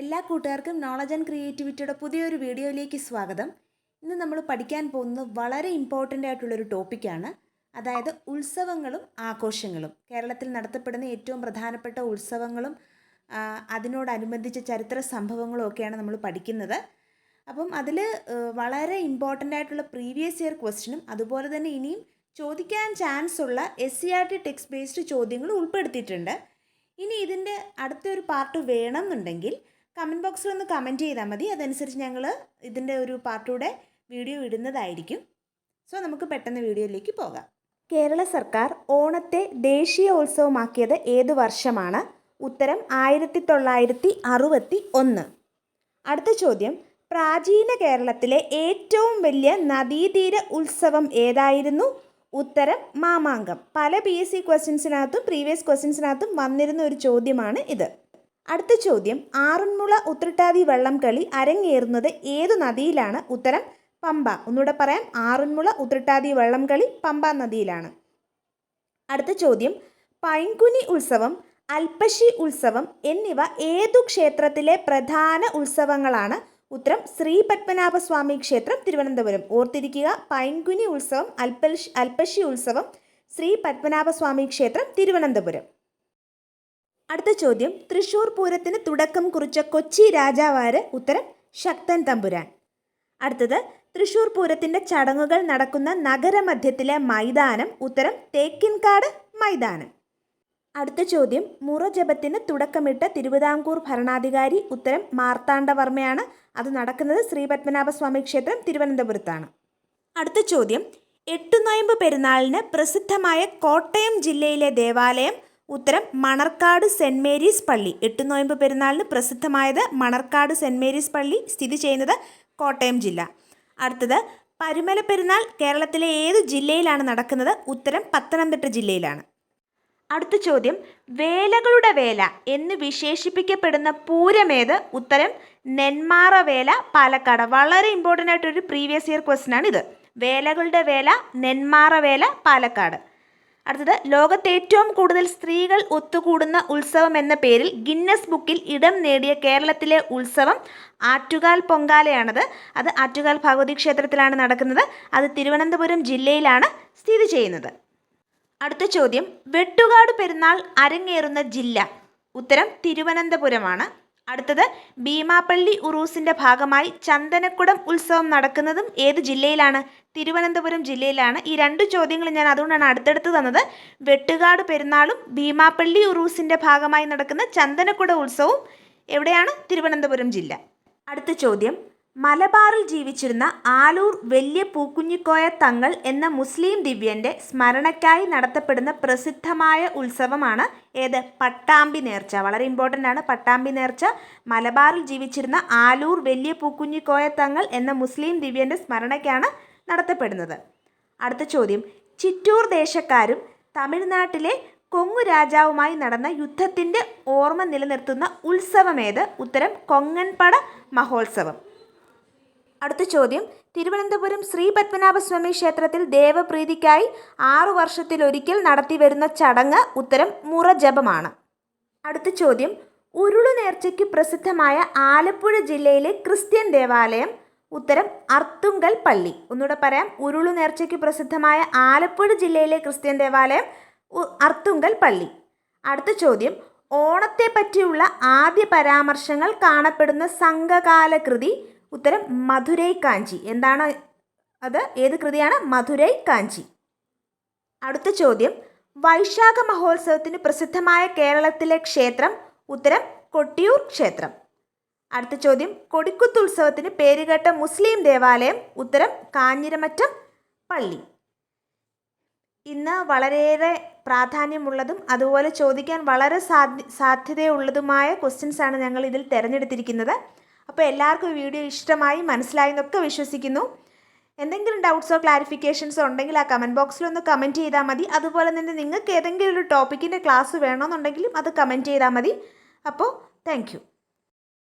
എല്ലാ കൂട്ടുകാർക്കും knowledge and ക്രിയേറ്റിവിറ്റിയുടെ പുതിയൊരു വീഡിയോയിലേക്ക് സ്വാഗതം. ഇന്ന് നമ്മൾ പഠിക്കാൻ പോകുന്നത് വളരെ ഇമ്പോർട്ടന്റ് ആയിട്ടുള്ളൊരു ടോപ്പിക്കാണ് അതായത് ഉത്സവങ്ങളും ആഘോഷങ്ങളും. കേരളത്തിൽ നടത്തപ്പെടുന്ന ഏറ്റവും പ്രധാനപ്പെട്ട ഉത്സവങ്ങളും അതിനോടനുബന്ധിച്ച ചരിത്ര സംഭവങ്ങളും ഒക്കെയാണ് നമ്മൾ പഠിക്കുന്നത്. അപ്പം അതിൽ വളരെ ഇമ്പോർട്ടന്റ് ആയിട്ടുള്ള പ്രീവിയസ് ഇയർ ക്വസ്റ്റ്യനും അതുപോലെ തന്നെ ഇനിയും ചോദിക്കാൻ ചാൻസ് ഉള്ള S C R T text based ചോദ്യങ്ങൾ ഉൾപ്പെടുത്തിയിട്ടുണ്ട്. ഇനി ഇതിന്റെ അടുത്തൊരു പാർട്ട് വേണം എന്നുണ്ടെങ്കിൽ കമന്റ് ബോക്സിൽ ഒന്ന് കമന്റ് ചെയ്താൽ മതി. അതനുസരിച്ച് ഞങ്ങൾ ഇതിന്റെ ഒരു പാർട്ടിയുടെ വീഡിയോ ഇടുന്നതായിരിക്കും. സോ നമുക്ക് പെട്ടെന്ന് വീഡിയോയിലേക്ക് പോകാം. കേരള സർക്കാർ ഓണത്തെ ദേശീയ ഉത്സവമാക്കിയത് ഏത് വർഷമാണ്? ഉത്തരം ആയിരത്തി തൊള്ളായിരത്തി അറുപത്തി ഒന്ന് അടുത്ത ചോദ്യം. പ്രാചീന കേരളത്തിലെ ഏറ്റവും വലിയ നദീതീര ഉത്സവം ഏതായിരുന്നു? ഉത്തരം മാമാങ്കം. പല പി എസ് സി ക്വസ്റ്റ്യൻസിനകത്തും പ്രീവിയസ് ക്വസ്റ്റ്യൻസിനകത്തും വന്നിരുന്ന ഒരു ചോദ്യമാണ് ഇത്. അടുത്ത ചോദ്യം. ആറന്മുള ഉത്രട്ടാതി വള്ളം കളി അരങ്ങേറുന്നത് ഏതു നദിയിലാണ്? ഉത്തരം പമ്പ. ഒന്നുകൂടെ പറയാം. ആറന്മുള ഉത്രട്ടാതി വള്ളം കളി പമ്പ നദിയിലാണ്. അടുത്ത ചോദ്യം. പൈങ്കുനി ഉത്സവം അൽപ്പശി ഉത്സവം എന്നിവ ഏതു ക്ഷേത്രത്തിലെ പ്രധാന ഉത്സവങ്ങളാണ്? ഉത്തരം ശ്രീ പത്മനാഭസ്വാമി ക്ഷേത്രം തിരുവനന്തപുരം. ഓർത്തിരിക്കുക. പൈങ്കുനി ഉത്സവം അൽപ്പശി അൽപ്പശി ഉത്സവം ശ്രീ പത്മനാഭസ്വാമി ക്ഷേത്രം തിരുവനന്തപുരം. അടുത്ത ചോദ്യം തൃശൂർ പൂരത്തിന് തുടക്കം കുറിച്ച കൊച്ചി രാജാവാര് ഉത്തരം ശക്തൻ തമ്പുരാൻ. അടുത്തത് തൃശൂർ പൂരത്തിന്റെ ചടങ്ങുകൾ നടക്കുന്ന നഗരമധ്യത്തിലെ മൈതാനം ഉത്തരം തേക്കിൻകാട് മൈതാനം. അടുത്ത ചോദ്യം മുറജപത്തിന് തുടക്കമിട്ട തിരുവിതാംകൂർ ഭരണാധികാരി ഉത്തരം മാർത്താണ്ഡവർമ്മയാണ്. അത് നടക്കുന്നത് ശ്രീ പത്മനാഭസ്വാമി ക്ഷേത്രം തിരുവനന്തപുരത്താണ്. അടുത്ത ചോദ്യം എട്ടുനോയമ്പ് പെരുന്നാളിന് പ്രസിദ്ധമായ കോട്ടയം ജില്ലയിലെ ദേവാലയം ഉത്തരം മണർക്കാട് സെന്റ് മേരീസ് പള്ളി. എട്ട് നോയമ്പ് പെരുന്നാളിന് പ്രസിദ്ധമായത് മണർക്കാട് സെന്റ് മേരീസ് പള്ളി സ്ഥിതി ചെയ്യുന്നത് കോട്ടയം ജില്ല. അടുത്തത് പരുമല പെരുന്നാൾ കേരളത്തിലെ ഏത് ജില്ലയിലാണ് നടക്കുന്നത്? ഉത്തരം പത്തനംതിട്ട ജില്ലയിലാണ്. അടുത്ത ചോദ്യം വേലകളുടെ വേല എന്ന് വിശേഷിപ്പിക്കപ്പെടുന്ന പൂരമേത്? ഉത്തരം നെന്മാറ വേല പാലക്കാട്. വളരെ ഇമ്പോർട്ടന്റ് ആയിട്ടൊരു പ്രീവിയസ് ഇയർ ക്വസ്റ്റൻ ആണ് ഇത് വേലകളുടെ വേല നെന്മാറ വേല പാലക്കാട്. അടുത്തത് ലോകത്തെ ഏറ്റവും കൂടുതൽ സ്ത്രീകൾ ഒത്തുകൂടുന്ന ഉത്സവം എന്ന പേരിൽ ഗിന്നസ് ബുക്കിൽ ഇടം നേടിയ കേരളത്തിലെ ഉത്സവം ആറ്റുകാൽ പൊങ്കാലയാണത്. അത് ആറ്റുകാൽ ഭഗവതി ക്ഷേത്രത്തിലാണ് നടക്കുന്നത്. അത് തിരുവനന്തപുരം ജില്ലയിലാണ് സ്ഥിതി ചെയ്യുന്നത്. അടുത്ത ചോദ്യം വെട്ടുകാട് പെരുന്നാൾ അരങ്ങേറുന്ന ജില്ല. ഉത്തരം തിരുവനന്തപുരമാണ്. അടുത്തത് ഭീമാപ്പള്ളി ഉറൂസിന്റെ ഭാഗമായി ചന്ദനക്കുടം ഉത്സവം നടക്കുന്നതും ഏത് ജില്ലയിലാണ്? തിരുവനന്തപുരം ജില്ലയിലാണ് ഈ രണ്ട് ചോദ്യങ്ങൾ ഞാൻ അതുകൊണ്ടാണ് അടുത്തടുത്ത് തന്നത്. വെട്ടുകാട് പെരുന്നാളും ഭീമാപ്പള്ളി ഉറൂസിന്റെ ഭാഗമായി നടക്കുന്ന ചന്ദനക്കുട ഉത്സവവും എവിടെയാണ്? തിരുവനന്തപുരം ജില്ല. അടുത്ത ചോദ്യം. മലബാറിൽ ജീവിച്ചിരുന്ന ആലൂർ വലിയ പൂക്കുഞ്ഞിക്കോയ തങ്ങൾ എന്ന മുസ്ലിം ദിവ്യന്റെ സ്മരണയ്ക്കായി നടത്തപ്പെടുന്ന പ്രസിദ്ധമായ ഉത്സവമാണ് ഏത്? പട്ടാമ്പി നേർച്ച. വളരെ ഇമ്പോർട്ടന്റ് ആണ് പട്ടാമ്പി നേർച്ച. മലബാറിൽ ജീവിച്ചിരുന്ന ആലൂർ വലിയ പൂക്കുഞ്ഞിക്കോയ തങ്ങൾ എന്ന മുസ്ലിം ദിവ്യന്റെ സ്മരണയ്ക്കാണ് നടത്തപ്പെടുന്നത്. അടുത്ത ചോദ്യം. ചിറ്റൂർ ദേശക്കാരും തമിഴ്നാട്ടിലെ കൊങ്ങു രാജാവുമായി നടന്ന യുദ്ധത്തിന്റെ ഓർമ്മ നിലനിർത്തുന്ന ഉത്സവമേത്? ഉത്തരം കൊങ്ങൻപട മഹോത്സവം. അടുത്ത ചോദ്യം. തിരുവനന്തപുരം ശ്രീ പത്മനാഭസ്വാമി ക്ഷേത്രത്തിൽ ദേവപ്രീതിക്കായി ആറു വർഷത്തിലൊരിക്കൽ നടത്തിവരുന്ന ചടങ്ങ് ഉത്തരം മുറജപമാണ്. അടുത്ത ചോദ്യം. ഉരുളു നേർച്ചയ്ക്ക് പ്രസിദ്ധമായ ആലപ്പുഴ ജില്ലയിലെ ക്രിസ്ത്യൻ ദേവാലയം ഉത്തരം അർത്തുങ്കൽ പള്ളി. ഒന്നുകൂടെ പറയാം. ഉരുളു നേർച്ചയ്ക്ക് പ്രസിദ്ധമായ ആലപ്പുഴ ജില്ലയിലെ ക്രിസ്ത്യൻ ദേവാലയം അർത്തുങ്കൽ പള്ളി. അടുത്ത ചോദ്യം. ഓണത്തെ പറ്റിയുള്ള ആദ്യ പരാമർശങ്ങൾ കാണപ്പെടുന്ന സംഘകാല കൃതി. ഉത്തരം മധുരൈ കാഞ്ചി. എന്താണ് അത്? ഏത് കൃതിയാണ്? മധുരൈ കാഞ്ചി. അടുത്ത ചോദ്യം. വൈശാഖ മഹോത്സവത്തിന് പ്രസിദ്ധമായ കേരളത്തിലെ ക്ഷേത്രം. ഉത്തരം കൊട്ടിയൂർ ക്ഷേത്രം. അടുത്ത ചോദ്യം. കൊടിക്കുത്ത് ഉത്സവത്തിന് പേരുകേട്ട മുസ്ലിം ദേവാലയം ഉത്തരം കാഞ്ഞിരമറ്റം പള്ളി. ഇന്ന് വളരെയേറെ പ്രാധാന്യമുള്ളതും അതുപോലെ ചോദിക്കാൻ വളരെ സാധ്യ സാധ്യതയുള്ളതുമായ ക്വസ്റ്റ്യൻസ് ആണ് ഞങ്ങൾ ഇതിൽ തിരഞ്ഞെടുത്തിരിക്കുന്നത്. അപ്പോൾ എല്ലാവർക്കും വീഡിയോ ഇഷ്ടമായി മനസ്സിലായി എന്നൊക്കെ വിശ്വസിക്കുന്നു. എന്തെങ്കിലും ഡൗട്ട്സോ ക്ലാരിഫിക്കേഷൻസോ ഉണ്ടെങ്കിൽ ആ കമന്റ് ബോക്സിൽ ഒന്ന് കമന്റ് ചെയ്താൽ മതി. അതുപോലെ തന്നെ നിങ്ങൾക്ക് ഏതെങ്കിലും ഒരു ടോപ്പിക്കിന്റെ ക്ലാസ് വേണമെന്നുണ്ടെങ്കിലും അത് കമന്റ് ചെയ്താൽ മതി. അപ്പോൾ താങ്ക്